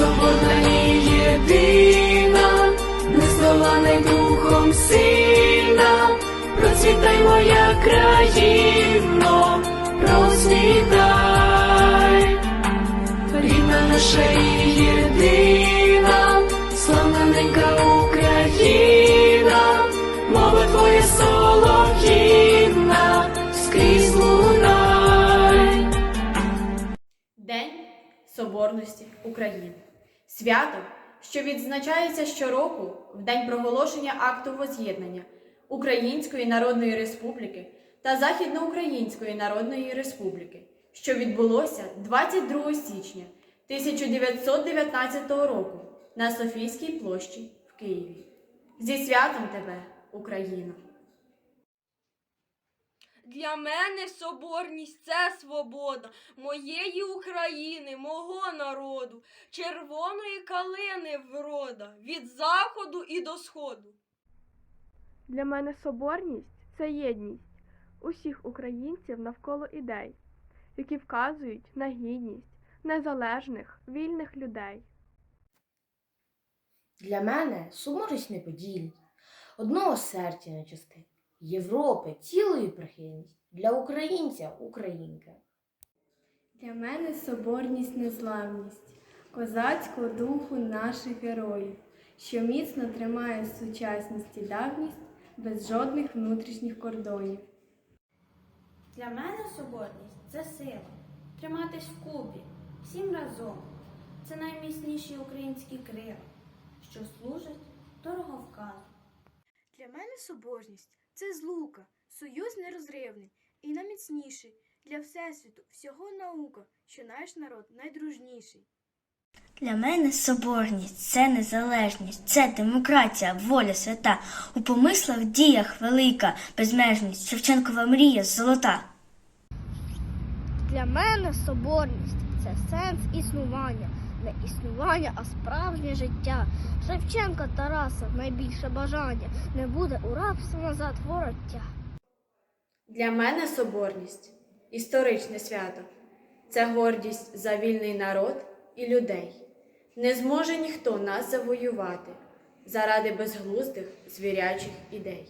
соборна і єдина, й духом сильна, процвітай моя країно, процвітай, рідна наша і єдина, славна ненька Україна, мова твоя солов'їна, скрізь лунай. День Соборності України. Свято, що відзначається щороку в день проголошення акту воз'єднання Української Народної Республіки та Західноукраїнської Народної Республіки, що відбулося 22 січня 1919 року на Софійській площі в Києві. Зі святом тебе, Україно! Для мене соборність це свобода моєї України, мого народу, червоної калини врода, від заходу і до сходу. Для мене соборність це єдність усіх українців навколо ідей, які вказують на гідність незалежних вільних людей. Для мене суморість не поділить, одного серця не частить, Європи цілої прихильність, для українця українка. Для мене соборність незламність, козацького духу наших героїв, що міцно тримає сучасність і давність без жодних внутрішніх кордонів. Для мене соборність це сила. Триматись вкупі, всім разом. Це найміцніші українські крила, що служать дороговказу. Для мене соборність це злука, союз нерозривний і найміцніший для всесвіту, всього наука, що наш народ найдружніший. Для мене соборність це незалежність, це демократія, воля свята, у помислах діях велика, безмежність, Шевченкова мрія золота. Для мене соборність це сенс існування, не існування, а справжнє життя. Шевченка Тараса найбільше бажання не буде у рабство назад вороття. Для мене соборність історичне свято. Це гордість за вільний народ і людей. Не зможе ніхто нас завоювати заради безглуздих звірячих ідей.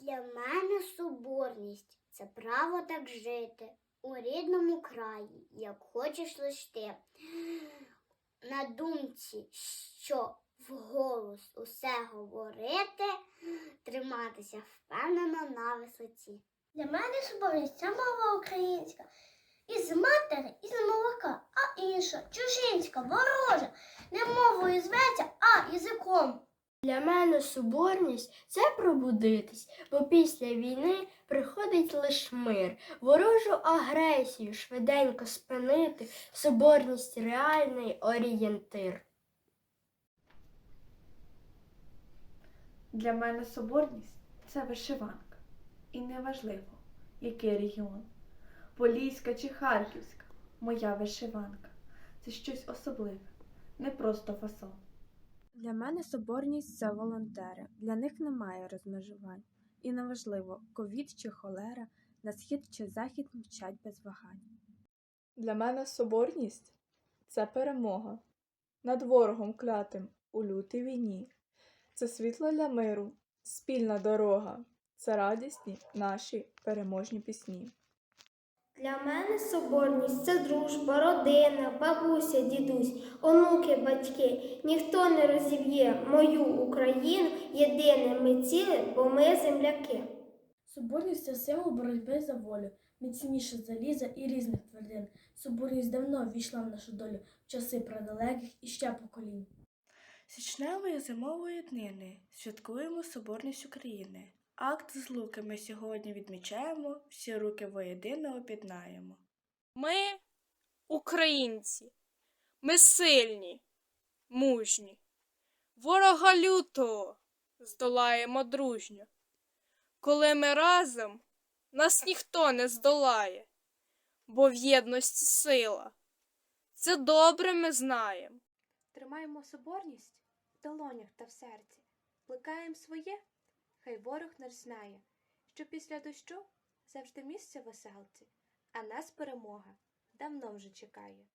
Для мене соборність це право так жити у рідному краї, як хочеш лиш. На думці, що вголос усе говорити, триматися впевнено на висоті. Для мене соборність мова українська. Із матері, із молока, а інша, чужинська, ворожа, не мовою зветься, а язиком. Для мене соборність це пробудитись, бо після війни приходить лиш мир, ворожу агресію швиденько спинити, соборність реальний орієнтир. Для мене соборність це вишиванка. І неважливо, який регіон, Поліська чи Харківська, моя вишиванка. Це щось особливе, не просто фасон. Для мене соборність це волонтери. Для них немає розмежувань. І неважливо, ковід чи холера, на схід чи захід мчать без вагань. Для мене соборність це перемога над ворогом клятим у лютій війні. Це світло для миру, спільна дорога, це радісні наші переможні пісні. Для мене соборність це дружба, родина, бабуся, дідусь, онуки, батьки. Ніхто не розіб'є мою Україну єдине ми ціле, бо ми земляки. Соборність це символ боротьби за волю, міцніше заліза і різних твердин. Соборність давно ввійшла в нашу долю в часи предалеких і ще поколінь. Січневої зимової днини святкуємо Соборність України. Акт злуки ми сьогодні відмічаємо, всі руки воєдино об'єднаємо. Ми українці, ми сильні, мужні, ворога лютого здолаємо дружньо. Коли ми разом, нас ніхто не здолає, бо в єдності сила. Це добре ми знаємо. Тримаємо соборність в долонях та в серці, плекаємо своє, хай ворог не знає, що після дощу завжди місце веселці, а нас перемога давно вже чекає.